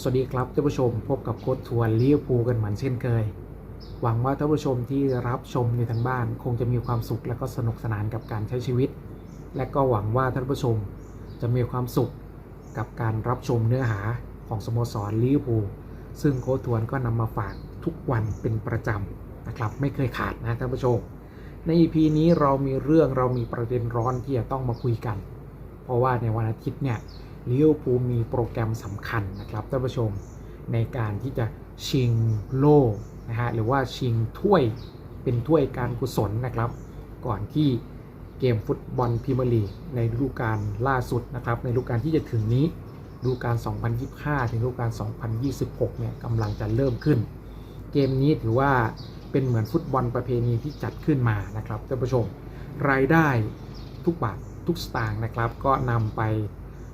สวัสดีครับท่านผู้ชมพบกับโค้ดทวนลิเวอร์พูลกันเหมือนเช่นเคย หวังว่าท่านผู้ชมที่รับชมในทางบ้านคงจะมีความสุขและก็สนุกสนานกับการใช้ชีวิต และก็หวังว่าท่านผู้ชมจะมีความสุขกับการรับชมเนื้อหาของสโมสรลิเวอร์พูลซึ่งโค้ดทวนก็นำมาฝากทุกวันเป็นประจำนะครับ ไม่เคยขาดนะท่านผู้ชม ใน EP นี้เรามีเรื่องเรามีประเด็นร้อนที่จะต้องมาคุยกัน เพราะว่าในวันอาทิตย์เนี่ย ลิเวอร์พูลมีโปรแกรมสำคัญนะครับท่านผู้ชมในการที่จะชิงโล่นะฮะหรือว่าชิงถ้วยเป็นถ้วยการกุศลนะครับ ก่อนที่เกมฟุตบอลพรีเมียร์ลีกในฤดูกาลล่าสุดนะครับ ในฤดูกาลที่จะถึงนี้ฤดูกาล 2025 ถึงฤดูกาล 2026 เนี่ยกำลังจะเริ่มขึ้น เกมนี้ถือว่าเป็นเหมือนฟุตบอลประเพณีที่จัดขึ้นมานะครับท่านผู้ชม รายได้ทุกบาททุกสตางค์นะครับ ก็นำไป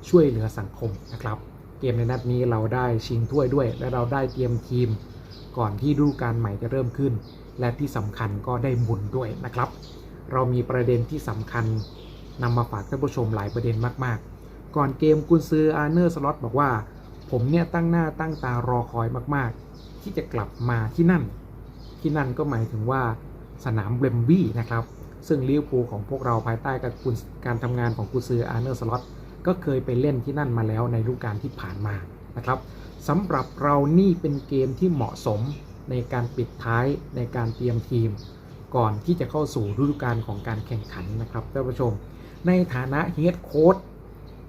ช่วยเหลือสังคมนะครับ เกมในนัดนี้เราได้ชิงถ้วยด้วย และเราได้เตรียมทีมก่อนที่ฤดูกาลใหม่จะเริ่มขึ้น และที่สำคัญก็ได้บุญด้วยนะครับ เรามีประเด็นที่สำคัญนำมาฝากท่านผู้ชมหลายประเด็นมาก ๆ ก่อนเกมกุนซืออาร์เนอร์สล็อตบอกว่า ผมเนี่ยตั้งหน้าตั้งตารอคอยมาก ๆ ที่จะกลับมาที่นั่น ที่นั่นก็หมายถึงว่าสนามเบรมบี้นะครับ ซึ่งลิเวอร์พูลของพวกเราภายใต้การกุนการทำงานของกุนซืออาร์เนอร์สล็อต ก็เคยไปเล่นที่นั่นมาแล้วในฤดูกาลที่ผ่านมานะครับสำหรับเรานี่เป็นเกมที่เหมาะสมในการปิดท้ายในการเตรียมทีม ก่อนที่จะเข้าสู่ฤดูกาลของการแข่งขันนะครับท่านผู้ชม ในฐานะเฮดโค้ด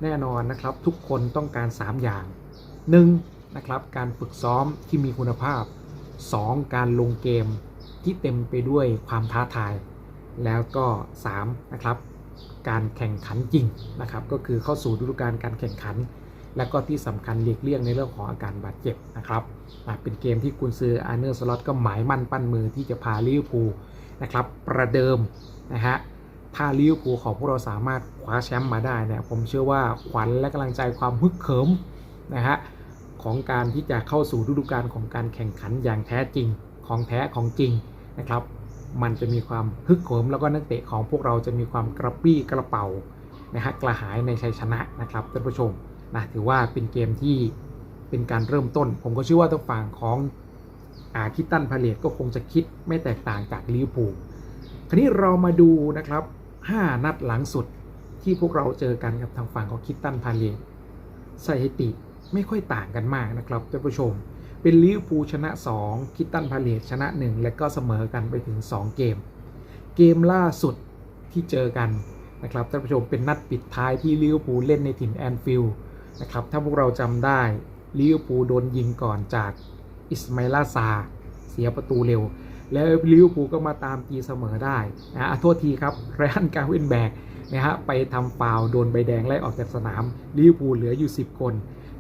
แน่นอนนะครับ ทุกคนต้องการ 3 อย่าง 1. นะครับการฝึกซ้อมที่มีคุณภาพ 2. การลงเกมที่เต็มไปด้วยความท้าทาย แล้วก็ 3. นะครับ การแข่งขันจริงนะครับ ก็คือเข้าสู่ฤดูกาลการแข่งขัน และก็ที่สำคัญหลีกเลี่ยงในเรื่องของอาการบาดเจ็บนะครับเป็นเกมที่กุนซืออาร์เนอร์สล็อตก็หมายมั่นปั้นมือที่จะพาลิเวอร์พูลนะครับประเดิมนะฮะถ้าลิเวอร์พูลของพวกเราสามารถคว้าแชมป์มาได้เนี่ยผมเชื่อว่าขวัญและกำลังใจความฮึกเหิมนะฮะของการที่จะเข้าสู่ฤดูกาลของการแข่งขันอย่างแท้จริงของแท้ของจริงนะครับ มันจะมีความฮึกเหิมแล้วก็นักเตะของพวกเราจะมีความกระปี้กระเป๋านะฮะกระหายในชัยชนะนะครับท่านผู้ชมนะถือว่าเป็นเกมที่เป็นการเริ่มต้น ผมก็เชื่อว่าทางฝั่งของอาคิตันพาเลตก็คงจะคิดไม่แตกต่างจากลิเวอร์พูลคราวนี้เรามาดูนะครับ 5 นัดหลังสุดที่พวกเราเจอกันกับทางฝั่งของคิตันพาเลตสถิติไม่ค่อยต่างกันมากนะครับท่านผู้ชม เป็นลิเวอร์พูลชนะ 2 คิตตันพาเลตชนะ 1 และก็เสมอกันไปถึง 2 เกม เกมล่าสุดที่เจอกันนะครับท่านผู้ชมเป็นนัดปิดท้ายที่ลิเวอร์พูลเล่นในถิ่นแอนฟิลด์นะครับถ้าพวกเราจำได้ลิเวอร์พูลโดนยิงก่อนจากอิสมาอิลาซา เสียประตูเร็ว แล้วลิเวอร์พูลก็มาตามตีเสมอได้นะโทษทีครับไรอันการ์วินแบกนะฮะไปทำฟาวโดนใบแดงไล่ออกจากสนามลิเวอร์พูลเหลืออยู่ 10 คน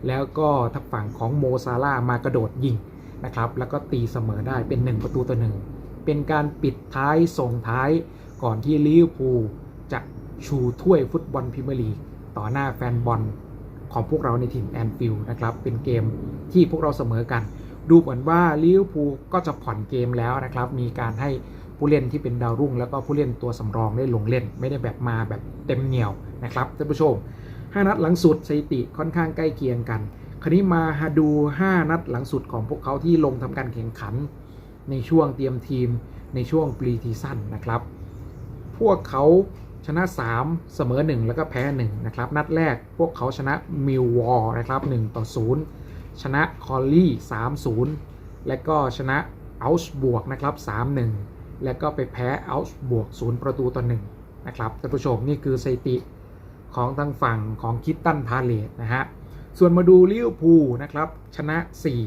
แล้วก็ทางฝั่งของโมซาลามากระโดดยิงนะครับแล้วก็ตีเสมอได้เป็น 1 ประตูต่อหนึ่งเป็นการปิดท้ายส่งท้ายก่อนที่ลิเวอร์พูลจะชูถ้วยฟุตบอลพรีเมียร์ลีกต่อหน้าแฟนบอลของพวกเราในถิ่นแอนฟิลด์นะครับ เป็นเกมที่พวกเราเสมอกัน ดูเหมือนว่าลิเวอร์พูลก็จะผ่อนเกมแล้วนะครับ มีการให้ผู้เล่นที่เป็นดาวรุ่ง แล้วก็ผู้เล่นตัวสำรองได้ลงเล่น ไม่ได้แบบมาแบบเต็มเหนียวนะครับท่านผู้ชม 5 นัดหลังสุดสถิติค่อนข้างใกล้เคียงกัน คราวนี้มาหาดู 5 นัดหลังสุดของพวกเขาที่ลงทำการแข่งขัน ในช่วงเตรียมทีมในช่วงปรีทีสั้นนะครับ พวกเขาชนะ 3 เสมอ 1 แล้วก็แพ้ 1 นะครับ นัดแรกพวกเขาชนะมิลวอร์นะครับ1ต่อ 0 ชนะคอลลี่3-0 และก็ชนะอัลส์บวกนะครับ 3-1 แล้วก็ไปแพ้อัลส์บวก0ประตูต่อ1นะครับท่านผู้ชมนี่คือสถิติ ของทางฝั่งของคิตตันพาเลตนะฮะ ส่วนมาดูลิเวอร์พูลนะครับ ชนะ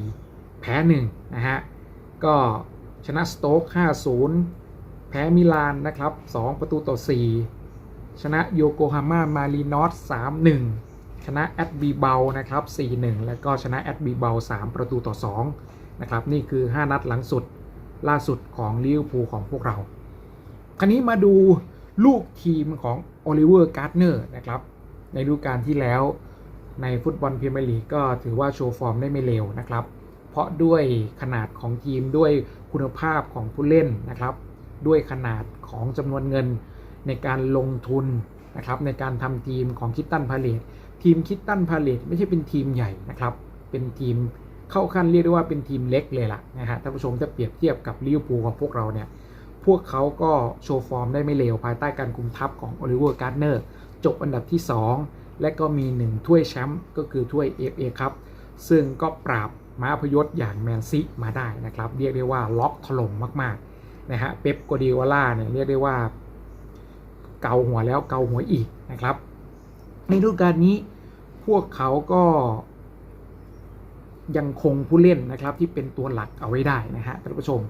4 แพ้ 1 นะฮะ ก็ชนะสโต๊ก5-0 แพ้มิลานนะครับ 2 ประตูต่อ 4 ชนะโยโกฮาม่ามารีนอส3-1 ชนะแอตบีเบลนะครับ 4-1 แล้วก็ชนะแอตบีเบล3ประตูต่อ 2 นะครับ นี่คือ 5 นัดหลังสุดล่าสุดของลิเวอร์พูลของพวกเรา คราวนี้มาดูลูกทีมของ โอลิเวอร์การ์ดเนอร์นะครับ ในฤดูกาลที่แล้วในฟุตบอลพรีเมียร์ลีกก็ถือว่าโชว์ฟอร์มได้ไม่เลวนะครับ เพราะด้วยขนาดของทีมด้วยคุณภาพของผู้เล่นนะครับ ด้วยขนาดของจำนวนเงินในการลงทุนนะครับ ในการทำทีมของคิตตันพาเลตทีมคิตตันพาเลตไม่ใช่เป็นทีมใหญ่นะครับ เป็นทีมเข้าขั้นเรียกได้ว่าเป็นทีมเล็กเลยล่ะนะฮะท่านผู้ชมถ้าเปรียบเทียบกับลิเวอร์พูลของพวกเราเนี่ย พวกเขาก็โชว์ฟอร์มได้ไม่เลวภายใต้การคุมทัพของโอลิเวอร์การ์เนอร์จบอันดับที่ 2 และก็มี 1 ถ้วยแชมป์ก็คือถ้วย FA ครับซึ่งก็ปราบม้าพยศอย่างแมนซีมาได้นะครับ เรียกได้ว่าล็อกถล่มมากๆนะฮะเป๊ปโกดิวาล่าเนี่ยเรียกได้ว่า เกาหัวแล้วเกาหัวอีกนะครับ ในฤดูกาลนี้พวกเขาก็ยังคงผู้เล่นนะครับที่เป็นตัวหลักเอาไว้ได้นะฮะท่านผู้ชม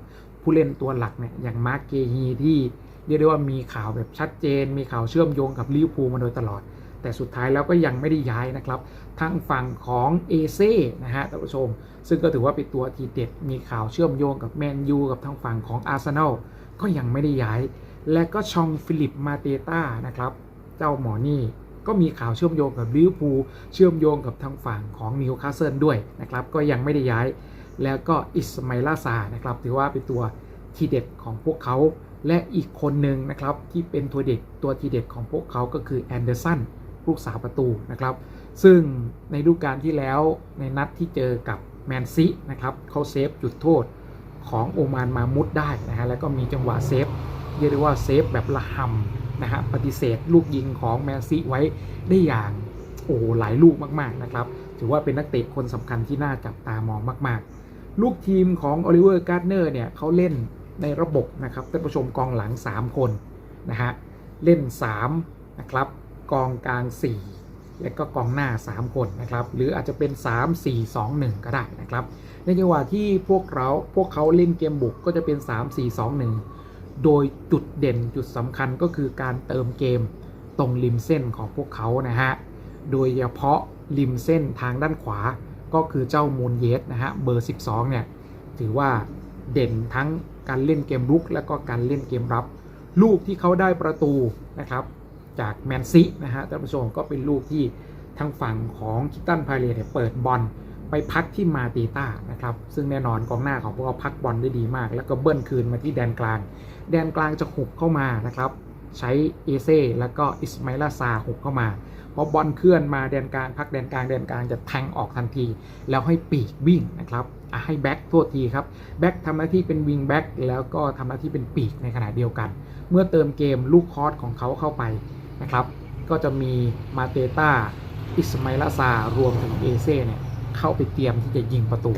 ผู้เล่นตัวหลักเนี่ยอย่างมาร์กเกฮีที่เรียกได้ว่ามีข่าวแบบชัดเจน มีข่าวเชื่อมโยงกับลิเวอร์พูลมาโดยตลอด แต่สุดท้ายแล้วก็ยังไม่ได้ย้ายนะครับทางฝั่งของเอเซ่นะฮะท่านผู้ชม ซึ่งก็ถือว่าเป็นตัวทีเด็ด มีข่าวเชื่อมโยงกับแมนยูกับทางฝั่งของอาร์เซนอลก็ยังไม่ได้ย้าย และก็ชองฟิลิปมาเตต้านะครับเจ้าหมอนี่ก็มีข่าวเชื่อมโยงกับลิเวอร์พูลเชื่อมโยงกับทางฝั่งของนิวคาสเซิลด้วยนะครับก็ยังไม่ได้ย้าย แล้วก็อิสมาอิลาซานะครับถือว่าเป็นตัวทีเด็ดของพวกเขา และอีกคนหนึ่งนะครับที่เป็นตัวเด็กตัวทีเด็ดของพวกเขาก็คือแอนเดอร์สันผู้สาวประตูนะครับ ซึ่งในฤดูกาลที่แล้วในนัดที่เจอกับแมนซีนะครับเขาเซฟจุดโทษของโอมานมามุดได้นะฮะแล้วก็มีจังหวะเซฟเรียกได้ว่าเซฟแบบละหำนะฮะปฏิเสธลูกยิงของแมนซีไว้ได้อย่างโอ้หหลายลูกมากๆนะครับ ถือว่าเป็นนักเตะคนสำคัญที่น่าจับตามองมาก ๆ ลูกทีมของโอลิเวอร์การ์เนอร์เนี่ยเขาเล่นในระบบนะครับท่านผู้ชมกองหลัง 3 คนนะฮะเล่น3นะครับกองกลาง 4 และก็กองหน้า 3 คนนะครับหรืออาจจะเป็น 3 4 2 1 ก็ได้นะครับในจังหวะที่พวกเราพวกเขาเล่นเกมบุกก็จะเป็น 3 4 2 1 โดยจุดเด่นจุดสำคัญก็คือการเติมเกมตรงริมเส้นของพวกเขานะฮะโดยเฉพาะริมเส้นทางด้านขวา ก็คือเจ้ามูนเยสนะฮะเบอร์ 12 เนี่ย ถือว่าเด่นทั้งการเล่นเกมรุก และก็การเล่นเกมรับ ลูกที่เขาได้ประตูนะครับจากแมนซีนะฮะท่านผู้ชมก็เป็นลูกที่ทางฝั่งของคิตันพาเลเนี่ยเปิดบอลไปพักที่มาตีต้านะครับ ซึ่งแน่นอนกองหน้าของพวกเขาพักบอลได้ดีมาก แล้วก็เบิ้ลคืนมาที่แดนกลาง แดนกลางจะหุบเข้ามานะครับ ใช้เอเซ่แล้วก็อิสมาอิลาซาหุบเข้ามา พอบอลเคลื่อนมาแดนกลางพักแดนกลางแดนกลางจะแทงออกทันที แล้วให้ปีกวิ่งนะครับให้แบ็กโทษทีครับแบ็กทำหน้าที่เป็นวิงแบ็กแล้วก็ทำหน้าที่เป็นปีกในขณะเดียวกัน เมื่อเติมเกมลูกคอร์สของเขาเข้าไปนะครับ ก็จะมีมาเตต้าอิสมาลาซารวมถึงเอเซ่เนี่ยเข้าไปเตรียมที่จะยิงประตู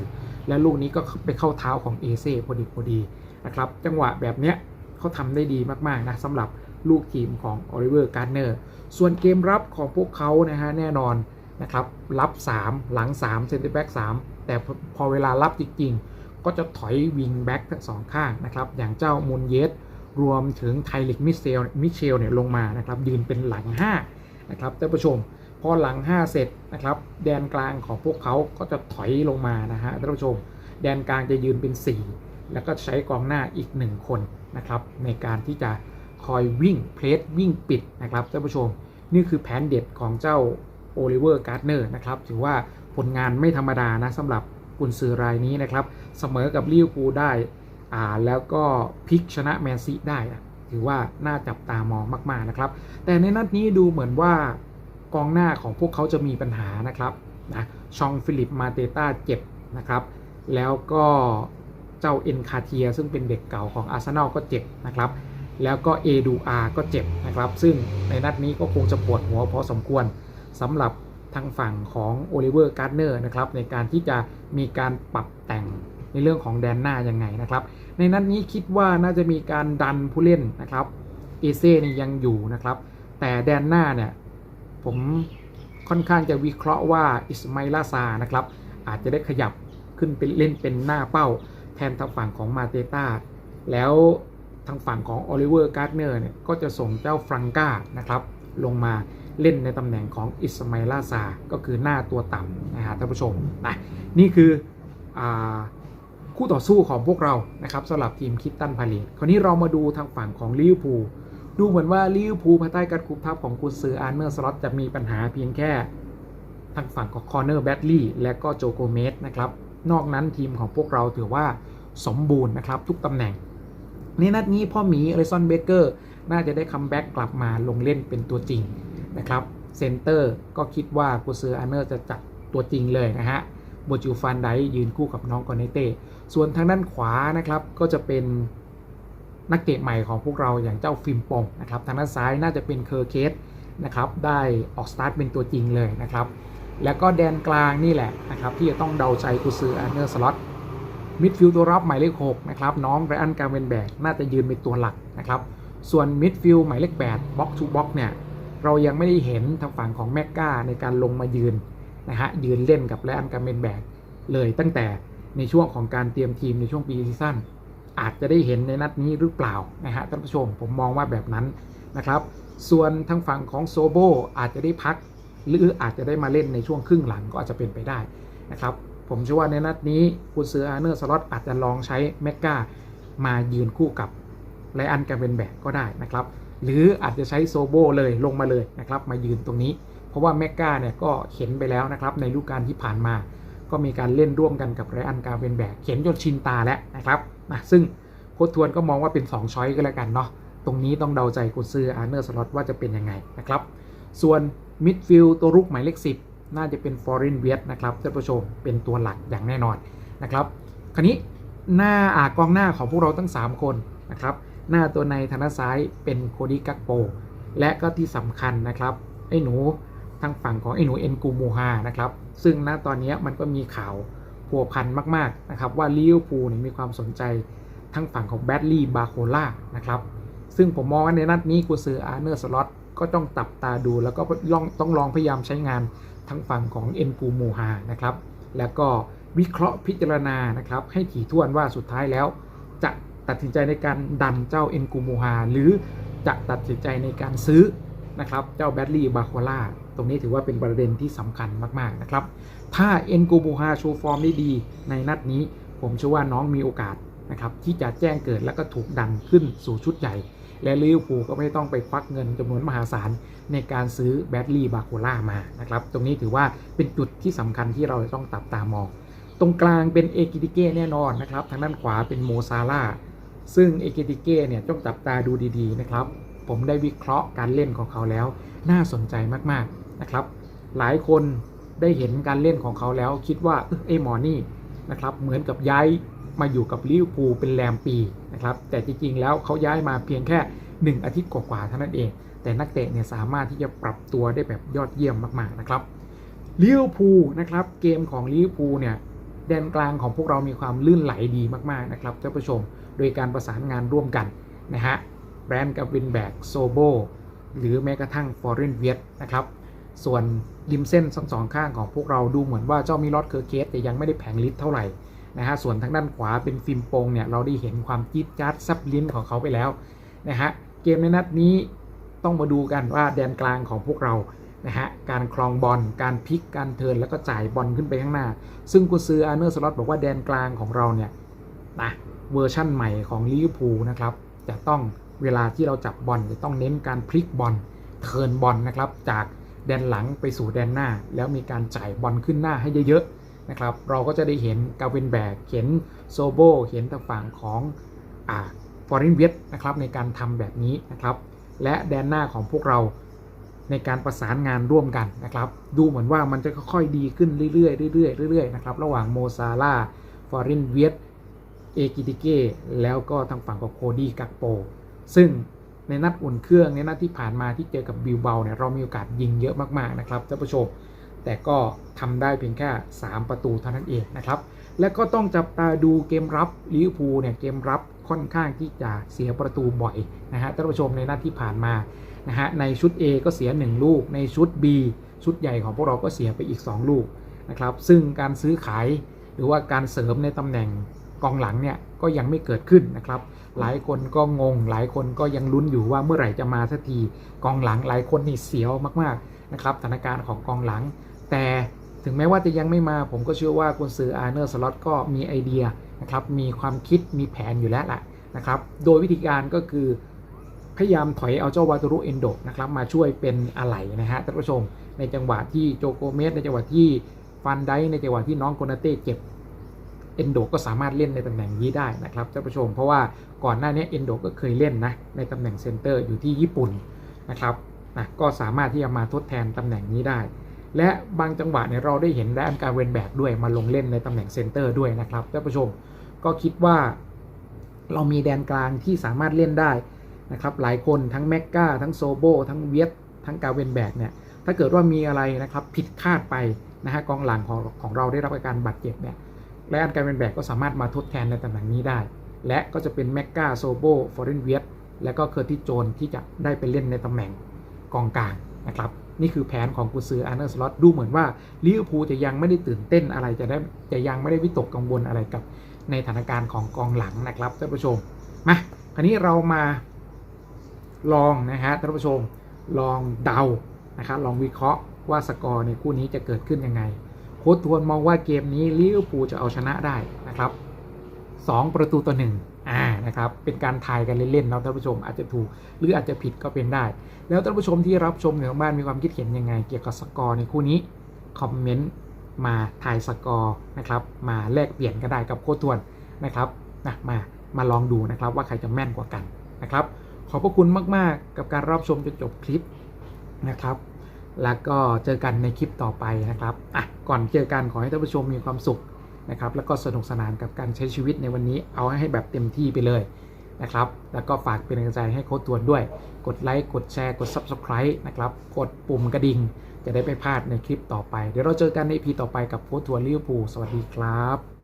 และลูกนี้ก็ไปเข้าเท้าของเอเซ่พอดีพอดีนะครับจังหวะแบบเนี้ยเขาทำได้ดีมากๆนะสำหรับ ลูกทีมของโอลิเวอร์การ์เนอร์ส่วนเกมรับของพวกเขานะฮะแน่นอนนะครับรับ 3 หลัง3เซนเตอร์แบ็ก3แต่พอพอเวลารับจริงๆ ก็จะถอยวิงแบ็กทั้งสองข้างนะครับอย่างเจ้ามุนเยสรวมถึงไทลิกมิเชลมิเชลเนี่ยลงมานะครับยืนเป็นหลัง5นะครับท่านผู้ชมพอหลัง 5 เสร็จนะครับแดนกลางของพวกเขาก็จะถอยลงมานะฮะท่านผู้ชม แดนกลางจะยืนเป็น 4 แล้วก็ใช้กองหน้าอีก 1 คนนะครับในการที่จะ คอยวิ่งเพลสวิ่งปิดนะครับท่านผู้ชม นี่คือแผนเด็ดของเจ้าโอลิเวอร์การ์เนอร์นะครับถือว่าผลงานไม่ธรรมดานะสำหรับกุนซือรายนี้นะครับ เสมอกับลิเวอร์พูลได้อ่าแล้วก็พลิกชนะแมนซีได้ถือว่าน่าจับตามองมากๆนะครับ แต่ในนัดนี้ดูเหมือนว่ากองหน้าของพวกเขาจะมีปัญหานะครับนะชองฟิลิปมาเตต้าเจ็บนะครับ แล้วก็เจ้าเอ็นคาเทียซึ่งเป็นเด็กเก่าของอาร์เซนอลก็เจ็บนะครับ แล้วก็เอดูอาก็เจ็บนะครับ ซึ่งในนัดนี้ก็คงจะปวดหัวพอสมควรสำหรับทางฝั่งของโอลิเวอร์การ์เนอร์นะครับในการที่จะมีการปรับแต่งในเรื่องของแดนหน้ายังไงนะครับ ในนัดนี้คิดว่าน่าจะมีการดันผู้เล่นนะครับเอเซ่นี่ยังอยู่นะครับ แต่แดนหน้าเนี่ยผมค่อนข้างจะวิเคราะห์ว่าอิสมาอิลาซานะครับอาจจะได้ขยับขึ้นเป็นเล่นเป็นหน้าเป้าแทนทางฝั่งของมาเตต้าแล้ว ทางฝั่งของโอลิเวอร์การ์เนอร์เนี่ยก็จะส่งเจ้าฟรังกานะครับลงมาเล่นในตำแหน่งของอิสมาอิลาซา ก็คือหน้าตัวต่ำนะฮะท่านผู้ชมนะนี่คืออคู่ต่อสู้ของพวกเรานะครับสำหรับทีมคิดตันพาเลตคราวนี้เรามาดูทางฝั่งของลิเวอร์พูลดูเหมือนว่าลิเวอร์พูลภายใต้การคุมทัพของกุนซืออาร์เนอร์สล็อตจะมีปัญหาเพียงแค่ทางฝั่งของคอร์เนอร์แบดลี่และก็โจโกเมสนะครับนอกนั้นทีมของพวกเราถือว่าสมบูรณ์นะครับทุกตำแหน่ง ในนัดนี้พ่อหมีอลิซอนเบเกอร์น่าจะได้คัมแบ็กกลับมาลงเล่นเป็นตัวจริงนะครับเซนเตอร์ก็คิดว่ากูเซอร์อันเนอร์จะจัดตัวจริงเลยนะฮะโบจิลฟันไดยืนคู่กับน้องกอนเนเต้ส่วนทางด้านขวานะครับก็จะเป็นนักเตะใหม่ของพวกเราอย่างเจ้าฟิมปงนะครับทางด้านซ้ายน่าจะเป็นเคอร์เคสนะครับได้ออกสตาร์ทเป็นตัวจริงเลยนะครับแล้วก็แดนกลางนี่แหละนะครับที่จะต้องเดาใจกุซืออันเนอร์สล็อต มิดฟิลด์ตัวรับหมายเลข6นะครับน้องไรอันการเวนแบกน่าจะยืนเป็นตัวหลักนะครับส่วนมิดฟิลด์หมายเลข8บ็อกทูบ็อกเนี่ยเรายังไม่ได้เห็นทางฝั่งของแมกกาในการลงมายืนนะฮะยืนเล่นกับไรอันการเวนแบกเลยตั้งแต่ในช่วงของการเตรียมทีมในช่วงปีซีซั่นอาจจะได้เห็นในนัดนี้หรือเปล่านะฮะท่านผู้ชมผมมองว่าแบบนั้นนะครับ ส่วนทางฝั่งของโซโบอาจจะได้พัก หรืออาจจะได้มาเล่นในช่วงครึ่งหลังก็อาจจะเป็นไปได้นะครับ ผมเชื่อว่าในนัดนี้คุณซื้ออาร์เนอร์สล็อตอาจจะลองใช้แมกกามายืนคู่กับไลอันการเป็นแบกก็ได้นะครับ หรืออาจจะใช้โซโบเลยลงมาเลยนะครับ มายืนตรงนี้ เพราะว่าแมกกาเนี่ยก็เห็นไปแล้วนะครับ ในฤดูกาลที่ผ่านมา ก็มีการเล่นร่วมกันกับไรอันการเป็นแบกเขียนจนชินตาแล้วนะครับนะซึ่งโค้ชทวนก็มองว่าเป็น2ช้อยก็แล้วกันเนาะตรงนี้ต้องเดาใจกุนซืออาร์เนอร์สล็อตว่าจะเป็นยังไงนะครับ ส่วนมิดฟิลด์ตัวรุกหมายเลข10 น่าจะเป็นฟอร์เรนเวียนะครับท่านผู้ชมเป็นตัวหลักอย่างแน่นอนนะครับคราวนี้หน้าอากองหน้าของพวกเราทั้ง 3 คนนะครับหน้าตัวในทางด้านซ้ายเป็นโคดิกักโป และก็ที่สำคัญนะครับไอ้หนูทางฝั่งของไอ้หนูเอ็นกูมูฮานะครับซึ่งณตอนนี้มันก็มีข่าวพัวพันมากๆนะครับว่าลิเวอร์พูลมีความสนใจทั้งฝั่งของแบดลี่บาโคล่านะครับซึ่งผมมองว่าในนัดนี้กูซื้ออาร์เนอร์สล็อตก็ต้องตับตาดูแล้วก็ต้องลองพยายามใช้งาน ทั้งฝั่งของเอ็นกูมูฮานะครับ แล้วก็วิเคราะห์พิจารณานะครับ ให้ถี่ถ้วนว่าสุดท้ายแล้ว จะตัดสินใจในการดันเจ้าเอ็นกูมูฮาหรือจะตัดสินใจในการซื้อนะครับ เจ้าแบดลี่บาโคล่าตรงนี้ถือว่าเป็นประเด็นที่สำคัญมาก ๆ นะครับ ถ้าเอ็นกูมูฮาโชว์ฟอร์มได้ดีในนัดนี้ ผมเชื่อว่าน้องมีโอกาสนะครับที่จะแจ้งเกิดแล้วก็ถูกดันขึ้นสู่ชุดใหญ่ และลิเวอร์พูลก็ไม่ต้องไปควักเงินจำนวนมหาศาลในการซื้อแบดลี่บาโคล่ามานะครับ ตรงนี้ถือว่าเป็นจุดที่สำคัญที่เราจะต้องตับตามอง ตรงกลางเป็นเอกิติเก้แน่นอนนะครับ ทางด้านขวาเป็นโมซาร่าซึ่งเอกิติเก้เนี่ยต้องจับตาดูดีๆนะครับ ผมได้วิเคราะห์การเล่นของเขาแล้ว น่าสนใจมากๆนะครับ หลายคนได้เห็นการเล่นของเขาแล้วคิดว่าเออไอหมอนี่นะครับเหมือนกับย้าย มาอยู่กับลิเวอร์พูลเป็นแรมปีนะครับแต่จริงๆแล้วเขาย้ายมาเพียงแค่ 1 อาทิตย์กว่าๆเท่านั้นเอง แต่นักเตะเนี่ยสามารถที่จะปรับตัวได้แบบยอดเยี่ยมมากๆนะครับลิเวอร์พูลนะครับเกมของลิเวอร์พูลเนี่ยแดนกลางของพวกเรามีความลื่นไหลดีมากๆนะครับท่านผู้ชมโดยการประสานงานร่วมกันนะฮะแบรนด์กับวินแบกโซโบหรือแม้กระทั่งฟอร์เรนเวียนะครับส่วนริมเส้นทั้งสองข้างของพวกเราดูเหมือนว่าเจ้ามิลอดเคอร์เคสแต่ยังไม่ได้แผงลิ์เท่าไหร่ นะฮะส่วนทางด้านขวาเป็นฟิล์มโปงเนี่ยเราได้เห็นความจี๊ดจ๊าดซับลิ้นของเขาไปแล้วนะฮะเกมในนัดนี้ต้องมาดูกันว่าแดนกลางของพวกเรานะฮะการคลองบอลการพลิกการเทินแล้วก็จ่ายบอลขึ้นไปข้างหน้า ซึ่งกุซืออาร์เนอร์สล็อตบอกว่าแดนกลางของเราเนี่ยนะเวอร์ชั่นใหม่ของลิเวอร์พูลนะครับจะต้องเวลาที่เราจับบอลจะต้องเน้นการพลิกบอลเทินบอลนะครับจากแดนหลังไปสู่แดนหน้า แล้วมีการจ่ายบอลขึ้นหน้าให้เยอะๆ นะครับ เราก็จะได้เห็นกาเวนแบกเห็นโซโบเห็นทางฝั่งของอ่าฟอร์เรนเวสนะครับในการทำแบบนี้นะครับ และแดนหน้าของพวกเราในการประสานงานร่วมกันนะครับ ดูเหมือนว่ามันจะค่อยๆดีขึ้นเรื่อยๆเรื่อยๆเรื่อยๆนะครับระหว่างโมซาร่าฟอร์เรนเวสเอกิติเก้แล้วก็ทางฝั่งของโคดี้กักโป ซึ่งในนัดอุ่นเครื่องในนัดที่ผ่านมาที่เจอกับบิลเบาเนี่ยเรามีโอกาสยิงเยอะมากๆนะครับท่านผู้ชม แต่ก็ทำได้เพียงแค่ 3 ประตูเท่านั้นเองนะครับ และก็ต้องจับตาดูเกมรับลิเวอร์พูลเนี่ยเกมรับค่อนข้างที่จะเสียประตูบ่อยนะฮะท่านผู้ชมในนัดที่ผ่านมานะฮะในชุด A ก็เสีย 1 ลูก ในชุด B ชุดใหญ่ของพวกเราก็เสียไปอีก 2 ลูกนะครับ ซึ่งการซื้อขายหรือว่าการเสริมในตำแหน่งกองหลังเนี่ยก็ยังไม่เกิดขึ้นนะครับ หลายคนก็งง หลายคนก็ยังลุ้นอยู่ว่าเมื่อไหร่จะมาสักทีกองหลังหลายคนนี่เสียวมากๆนะครับสถานการณ์ของกองหลัง แต่ถึงแม้ว่าจะยังไม่มาผมก็เชื่อว่ากุนซืออาร์เนอร์สล็อตก็มีไอเดียนะครับมีความคิดมีแผนอยู่แล้วแหละนะครับโดยวิธีการก็คือพยายามถอยเอาเจ้าวาตุรุเอนโดนะครับมาช่วยเป็นอะไหล่นะฮะท่านผู้ชม ในจังหวะที่โจโกเมสในจังหวะที่ฟันไดในจังหวะที่น้องโกนาเต้เจ็บเอนโดก็สามารถเล่นในตำแหน่งนี้ได้นะครับท่านผู้ชม เพราะว่าก่อนหน้านี้เอนโดก็เคยเล่นนะในตำแหน่งเซนเตอร์อยู่ที่ญี่ปุ่นนะครับนะก็สามารถที่จะมาทดแทนตำแหน่งนี้ได้ และบางจังหวะเนี่ยเราได้เห็นแดนการเวนแบกด้วยมาลงเล่นในตำแหน่งเซนเตอร์ด้วยนะครับท่านผู้ชมก็คิดว่าเรามีแดนกลางที่สามารถเล่นได้นะครับหลายคนทั้งแม็กกาทั้งโซโบทั้งเวียตทั้งกาเวนแบกเนี่ยถ้าเกิดว่ามีอะไรนะครับผิดคาดไปนะฮะกองหลังของของเราได้รับอาการบาดเจ็บเนี่ยและอันการเวนแบกก็สามารถมาทดแทนในตำแหน่งนี้ได้ และก็จะเป็นแม็กกาโซโบฟอร์เรนเวียตและก็เคอร์ติสโจนที่จะได้ไปเล่นในตำแหน่งกองกลางนะครับ นี่คือแผนของกุซืออาร์เนอร์สล็อตดูเหมือนว่าลิเวอร์พูลจะยังไม่ได้ตื่นเต้นอะไรจะได้จะยังไม่ได้วิตกกังวลอะไรกับในสถานการณ์ของกองหลังนะครับท่านผู้ชมมาคราวนี้เรามาลองนะฮะท่านผู้ชมลองเดานะครับลองวิเคราะห์ว่าสกอร์ในคู่นี้จะเกิดขึ้นยังไงโค้ชทวนมองว่าเกมนี้ลิเวอร์พูลจะเอาชนะได้นะครับ 2 ประตูต่อหนึ่ง อ่านะครับเป็นการทายกันเล่นๆนะท่านผู้ชมอาจจะถูกหรืออาจจะผิดก็เป็นได้ แล้วท่านผู้ชมที่รับชมอยู่ทางบ้านมีความคิดเห็นยังไง เกี่ยวกับสกอร์ในคู่นี้คอมเมนต์มาทายสกอร์นะครับมาแลกเปลี่ยนกันได้กับโค้ชทวนนะครับนะมามาลองดูนะครับว่าใครจะแม่นกว่ากันนะครับ ขอบพระคุณมากๆ กับการรับชมจนจบคลิปนะครับ แล้วก็เจอกันในคลิปต่อไปนะครับอะก่อนเจอกันขอให้ท่านผู้ชมมีความสุข นะครับ แล้วก็สนุกสนานกับการใช้ชีวิตในวันนี้เอาให้แบบเต็มที่ไปเลยนะครับ แล้วก็ฝากเป็นกำลังใจให้โค้ชทวนด้วย กดไลค์ กดแชร์ กด Subscribe นะครับ กดปุ่มกระดิ่ง จะได้ไม่พลาดในคลิปต่อไป เดี๋ยวเราเจอกันในพีต่อไปกับโค้ชทวนลิเวอร์พูล สวัสดีครับ